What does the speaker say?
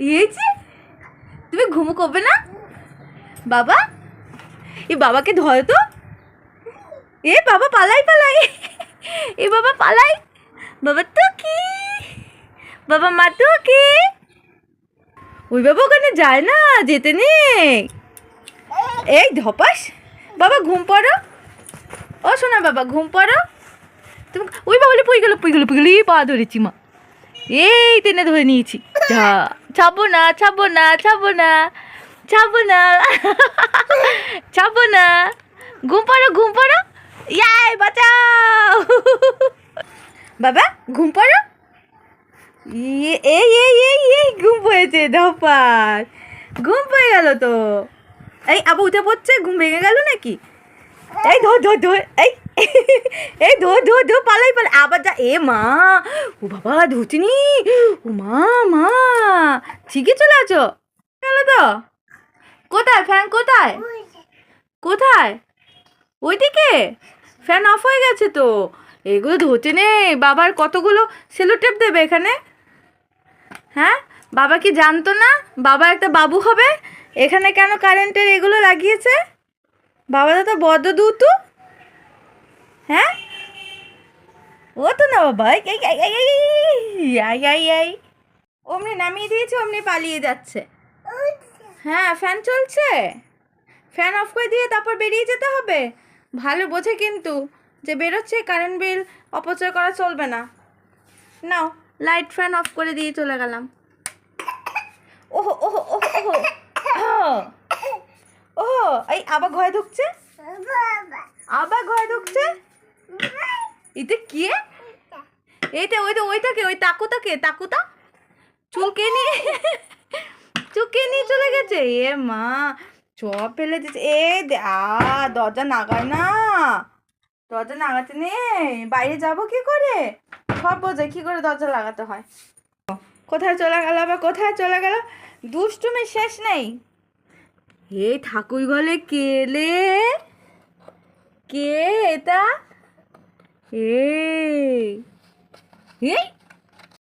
যে, তুমি ঘুমো করবে না? বাবা, এ বাবাকে ধরো তো। এ বাবা, পালাই পালাই। এ বাবা, পালাই। বাবা তো কি বাবা, মা তো কি ওই বাবা ওখানে যায় না, যেতে নেই। এই ধপাস, বাবা ঘুম পড়ো। ও শোনা বাবা, ঘুম পড়ো। তুমি ওই বাবা পুই গেল পুই গেল পুই গেল। পা ধরেছি, মা। এই টেনে ধরে নিয়েছি। যা। ছাবো না ছাবো না ছাবো না ছাবো না ছাবো না ঘুম পড়ো ঘুম পড়ো ইয়াই বাঁচাও বাবা ঘুম পড়ো এই এই এই এই ঘুম পড়েছে ধপাস। ঘুম পেয়ে গেল তো। এই আবার উঠে পড়ছে, ঘুম ভেঙে গেল নাকি? এই, ধর ধর ধর, এই এই, ধর ধর ধর, পালাই পালাই। আবার যা, এ মা, ও বাবা ধুচিনি ও মা মা। ঠিকই চলে আছো গেলো তো কোথায় ফ্যান কোথায় কোথায় ওইদিকে ফ্যান অফ হয়ে গেছে তো এগুলো ধরছে নেই বাবার কতগুলো সেলো টেপ দেবে এখানে হ্যাঁ বাবা কি জানতো না বাবা একটা বাবু হবে এখানে কেন কারেন্টের এগুলো লাগিয়েছে বাবা দাদা বদ্ধ দুতু হ্যাঁ ও তো না বাবা এই এই এই এই অমনি নামিয়ে দিয়েছে, অমনি পালিয়ে যাচ্ছে। হ্যাঁ ফ্যান চলছে। ফ্যান অফ করে দিয়ে তারপর বেরিয়ে যেতে হবে। ভালো বোঝে কিন্তু যে বেরোচ্ছে কারেন্ট বিল অপচয় করা চলবে না। নাও লাইট ফ্যান অফ করে দিয়ে চলে গেলাম। ওহো ওহো ওহো ওহো ওহো এই আবার ঘরে ঢুকছে? আবার ঘরে ঢুকছে? এটা কি? এইটা, ওইটা, ওইটাকে, ওই তাকুটাকে তাকুটা চুলকে নিয়ে চুলকে নিয়ে চলে গেছে? এ মা চপ ফেলে দিচ্ছে এ আ, দরজা নাগায় না। দরজা লাগাতে নেই। বাইরে যাব কি করে? সব বোঝে, কি করে দরজা লাগাতে হয়? কোথায় চলে গেল আবার কোথায় চলে গেল? দুষ্টুমি শেষ নেই। হে ঠাকুর গলে কেলে কে এটা? এই এই